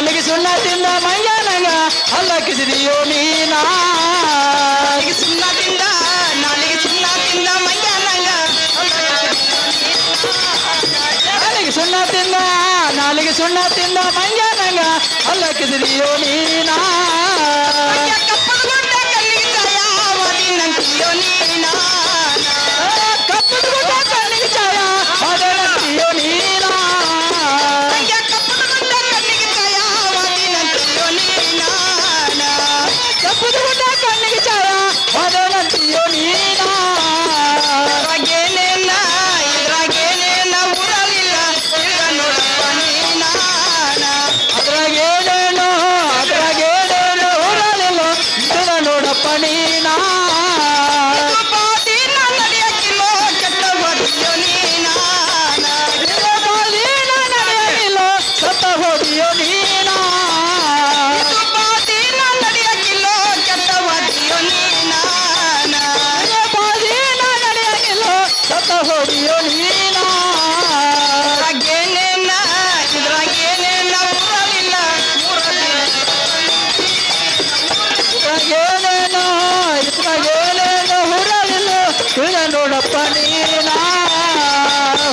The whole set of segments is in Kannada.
ನಾಲಿಗೆ ಸುಣ್ಣ ತಿಂದ ಮಂಜನಂಗ ಅಲ್ಲ ಕಿಸಿದಿಯೋ ನೀನಾ ಸುಣ್ಣ ತಿಂದ ನಾಲಿಗೆ ಸುಣ್ಣ ತಿಂದ ಮಂಜನಂಗ ನಾಲಿಗೆ ಸುಣ್ಣ ತಿಂದ ನಾಲಿಗೆ ಸುಣ್ಣ ತಿಂದ ಕಿಸಿದಿಯೋ ನೀನಾ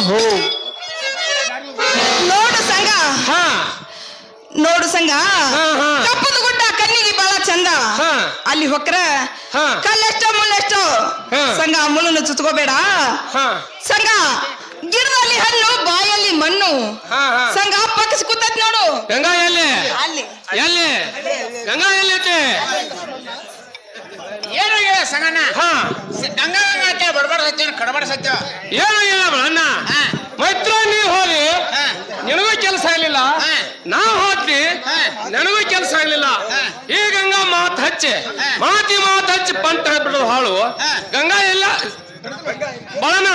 ಹೋ. ನೋಡು ಸಂಘ ಹಾ. ನೋಡು ಸಂಘ. ಕಪ್ಪದ ಗುಡ್ಡ ಕಣ್ಣಿಗೆ ಬಹಳ ಚಂದ. ಹಾ. ಅಲ್ಲಿ ಹೊಕ್ರ ಹಾ. ಕಲ್ಲೆಷ್ಟೋ ಮುಳ್ಳೆಷ್ಟೋ. ಸಂಘ ಮುಳ್ಳನ್ನು ಚುತ್ಕೋಬೇಡ ಹಾ. ಸಂಘ ಗಿಡದಲ್ಲಿ ಹಣ್ಣು ಬಾಯಲ್ಲಿ ಮಣ್ಣು. ಸಂಘ ಪಕ್ಕಸ್ ಕೂತೈತ್ ನೋಡು. ಗಂಗಾ ಎಲ್ಲಿ? ಅಲ್ಲಿ. ಎಲ್ಲಿ? ಗಂಗಾ ಏನಾಗಿದೆ ಸಂಗಣ್ಣ ಹಾ ಗಂಗಾ ಗಂಗಾ ಬಡಬಡ ಸತ್ಯ ಕಡಬಡ ಸತ್ಯ ಏನು ಹೇಳ ಅಣ್ಣ. ಮೈತ್ರ ನೀ ಹೋಗಿ. ನಿನಗೂ ಕೆಲಸ ಆಗ್ಲಿಲ್ಲ. ನಾ ಹೋದ್ವಿ. ನನಗೂ ಕೆಲಸ ಆಗ್ಲಿಲ್ಲ ಈ ಗಂಗಾ ಮಾತು ಹಚ್ಚಿ ಮಾತಿ ಮಾತು ಹಚ್ಚಿ ಪಂತ ಹಾಳು. ಗಂಗಾ ಎಲ್ಲ ಬಳನ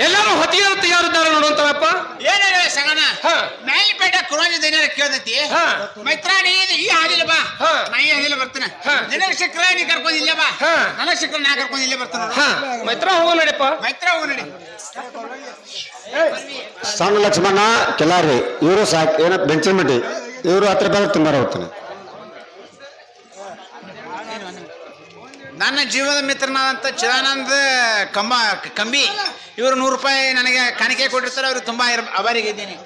ಎಲ್ಲರೂ ಹೊತ್ತಿಗೆ ತಯಾರಿದ್ದಾರೆ ನೋಡುವಂತವಪ್ಪ ಏನೇ ಸಗಣ ಹಾ. ಮೇಲ್ಪೇಟೆ ಕುರೋಜಿ ದಿನ ಕೇಳ್ತೈತಿ. ಹಾ. ಮೈತ್ರಾಣಿ ಈ ಹಾದಿಲ್ಲ ಬಾ. ನೈ ನಾ ಈ ಹಾದಿಲ್ಲ ಬರ್ತೀನಿ. ಹಾ. ನಿನಗೆ ನೀ ಕರ್ಕೊಂಡು ಇಲ್ಲೇ ಬಾ. ಹಾ. ನನಗೆ ಸಿಕ್ಕರ ನಾ ಕರ್ಕೊಂಡು ಇಲ್ಲೇ ಬರ್ತಾನ ಮೈತ್ರ ಹೋಗ ನಡಿಯಪ್ಪ. ಮೈತ್ರ ಹೋಗು ನಡಿ. ಸಣ್ಣ ಲಕ್ಷ್ಮಣ ಕೆಲಾರಿ. ಇವರು ಸಾಕ್ ಏನ ಬೆಂಚಮಟ್ಟಿ ಇವರು ಹತ್ತು ರೂಪಾಯಿ ತುಂಬಾರ ಹೋಗ್ತಾನೆ ನನ್ನ ಜೀವದ ಮಿತ್ರನಾದಂಥ ಚಿದಾನಂದ ಕಂಬ ಕಂಬಿ ಇವರು ನೂರು ರೂಪಾಯಿ ನನಗೆ ಕಾಣಿಕೆ ಕೊಟ್ಟಿರ್ತಾರೆ ಅವ್ರಿಗೆ ತುಂಬಾ ಇರ್- ಆಭಾರಿಗಿದ್ದೀನಿ